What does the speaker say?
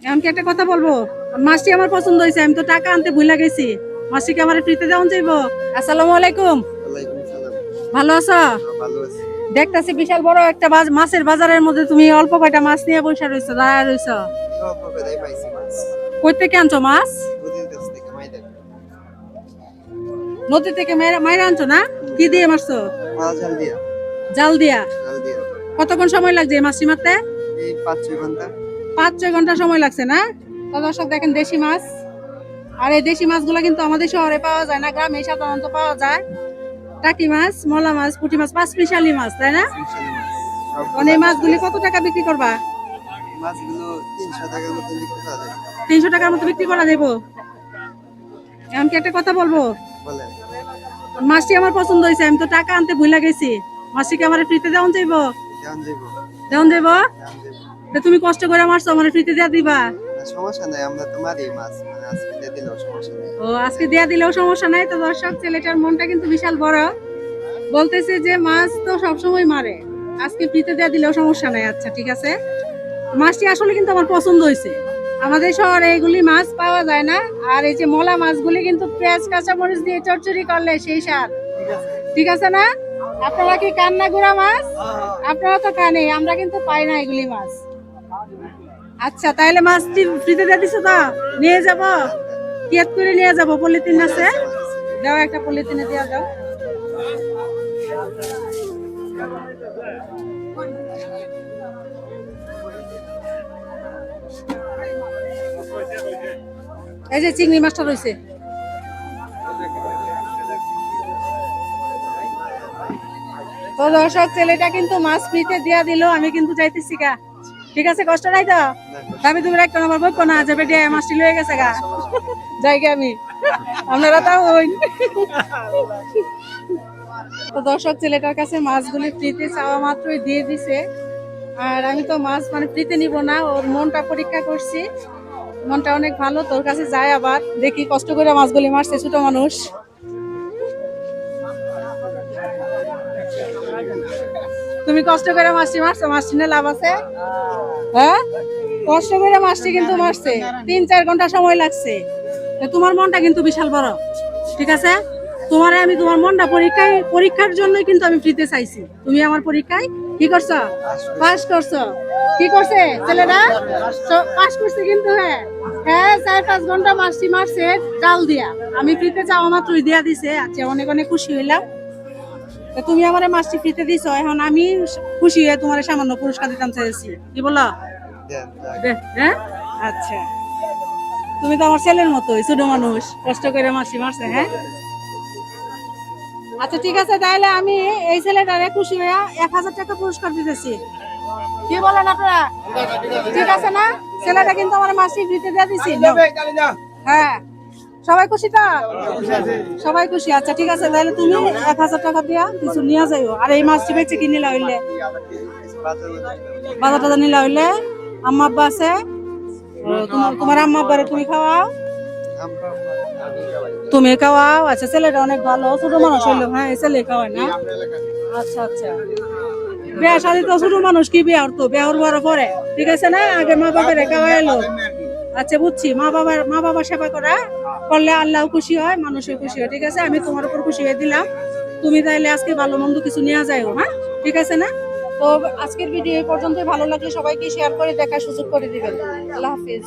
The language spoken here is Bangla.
এখন কি একটা কথা বলব? মাছটি আমার পছন্দ হয়েছে আমি তো টাকা আনতে ভুলে গেছি। মাছটিকে আমার ফ্রিতে দেওয়ান যাইবো। আসসালামু আলাইকুম। ভালো আছো? আছি। দেখতাছি বিশাল বড় একটা মাছের বাজারের মধ্যে তুমি অল্প কয়টা মাছ নিয়ে বসে রয়েছো দাঁড়ায় রয়েছো কই থেকে আনছো মাছ? নদী থেকে মাইরা মাইরা আনছো না? কি দিয়ে মারছো? জাল দিয়া। কতক্ষণ সময় লাগছে মাছটি মারতে পাঁচ ছয় ঘণ্টা। পাঁচ ছয় ঘণ্টা সময় লাগছে না? তো দর্শক দেখেন দেশি মাছ। আর এই দেশি মাছগুলো কিন্তু আমাদের শহরে পাওয়া যায় না গ্রামে সাধারণত পাওয়া যায়। টাকি মাছ মলা মাছ পুঁটি মাছ পাঁচ মিশালি মাছ তাই না? মানে এই মাছগুলি কত টাকা বিক্রি করবা? তিনশো টাকার মতো বিক্রি করা যায়। তিনশো টাকার মতো বিক্রি করা দেবো এখন কি একটা কথা বলব? মাছটি আমার পছন্দ হয়েছে আমি তো টাকা আনতে ভুলে গেছি। মাছটিকে আমার ফ্রিতে দেওয়ান যাইবো? দেওয়ান যাইবো। তো তুমি কষ্ট করে মারছো আমার ফ্রিতে দেওয়া দিবা? সমস্যা নাই আমরা তো মারি মাছ মানে আজকে দিয়ে দিলেও সমস্যা নেই। ও আজকে দেয়া দিলেও সমস্যা নাই তো দর্শক ছেলেটার মনটা কিন্তু বিশাল বড়। বলতেছে যে মাছ তো সবসময় মারে আজকে ফ্রিতে দেয়া দিলেও সমস্যা নাই। আচ্ছা ঠিক আছে। মাছটি আসলে কিন্তু আমার পছন্দ হয়েছে। আমাদের শহরে এগুলি মাছ পাওয়া যায় না আর এই যে মলা মাছগুলি কিন্তু পেঁয়াজ কাঁচা মরিচ দিয়ে চচ্চড়ি করলে সেই স্বাদ। ঠিক আছে। না? আপনারা কি কান্না গুড়া মাছ আপনারা তো কানে আমরা কিন্তু পাই না এগুলি মাছ। আচ্ছা তাহলে মাছটি ফ্রিতে দিয়ে দিছো তো? নিয়ে যাব? কিয়াত করে নিয়ে যাব, পলিথিন আছে? দাও একটা পলিথিনে দেওয়া দাও। এই যে চিংড়ি মাছটা রয়েছে। তো দর্শক, ছেলেটা কিন্তু মাছ ফ্রিতে দিয়া দিল, আমি কিন্তু যাইতেছি গা। ঠিক আছে, কষ্ট নাই তো? আমি তুমি একটা আমার বই না, যে বেটে মাছটি লয়ে গেছে গা। যাই গে আমি। আপনারা তাও ওই তো দর্শক, ছেলেটার কাছে মাছগুলি ফ্রিতে চাওয়া মাত্রই দিয়ে দিছে। আর আমি তো মাছ মানে ফ্রিতে নিব না, ওর মনটা পরীক্ষা করছি। মনটা অনেক ভালো, তোর কাছে যায় আবার। দেখি কষ্ট করে মাছগুলি মারছে ছোট মানুষ। তুমি কষ্ট করে মাছটি মারছো মাছটি নিয়ে লাভ আছে? হ্যাঁ? কষ্ট করে মাছটি কিন্তু মারছে। তিন, চার ঘণ্টা সময় লাগছে। তোমার মনটা কিন্তু বিশাল বড়। ঠিক আছে? তোমারে আমি তোমার মনটা পরীক্ষায়, পরীক্ষার জন্যই কিন্তু আমি ফ্রিতে চাইছি। তুমি আমার পরীক্ষায় কি করছ? পাস করছ। কি করছে ছেলেরা? পাস করছে কিন্তু হ্যাঁ। হ্যাঁ চার, পাঁচ ঘণ্টা মাছটি মারছে জাল দিয়া। আমি ফ্রিতে চাওয়া মাত্রই দিয়া দিছে। আচ্ছা অনেক অনেক খুশি হইলাম। তুমি আমার মাসটি ফ্রিতে দিছো এখন আমি খুশি হয়ে তোমার সামান্য পুরস্কার দিতাম চাইছি কি বলো? হ্যাঁ? আচ্ছা। তুমি তো আমার ছেলের মতোই ছোট মানুষ। কষ্ট করে মাসি মারছে হ্যাঁ? আচ্ছা ঠিক আছে তাহলে আমি এই ছেলেটারে খুশি হয়ে এক হাজার টাকা পুরস্কার দিতেছি। কি বলেন আপনারা? ঠিক আছে না? ছেলেটা কিন্তু আমার মাসি ফ্রিতে দিয়ে দিছি। হ্যাঁ। সবাই খুশি তো সবাই খুশি আচ্ছা ঠিক আছে, তাহলে তুমি এক হাজার টাকা দিয়া কিছু নিয়ে যাইও। আর এই মাছটি বেচে কি নিলা হইলে? বাজার টাজার নিলা হইলে? আম্মা আছে? তোমার তোমার আব্বারে তুমি খাওয়াও। তুমি খাওয়াও? আচ্ছা ছেলেটা অনেক ভালো, ছোট মানুষ হইল হ্যাঁ ছেলে খাওয়ায় না? আচ্ছা আচ্ছা। বিয়া শাদি তো ছোট মানুষ, কি বিয়া তো বিয়া হওয়ার পরে, ঠিক আছে না? আগে মা বাবার খাওয়াই এলো আচ্ছা বুঝছি। মা বাবার মা বাবার সেবা করা, করলে আল্লাহ খুশি হয়, মানুষও খুশি হয়, ঠিক আছে? আমি তোমার উপর খুশি হয়ে দিলাম। তুমি তাইলে আজকে ভালো মন্দ কিছু নিয়ে যাও হ্যাঁ? ঠিক আছে না? তো আজকের ভিডিও এই পর্যন্তই। ভালো লাগলে সবাইকে শেয়ার করে দেখার সুযোগ করে দিবেন। আল্লাহ হাফিজ।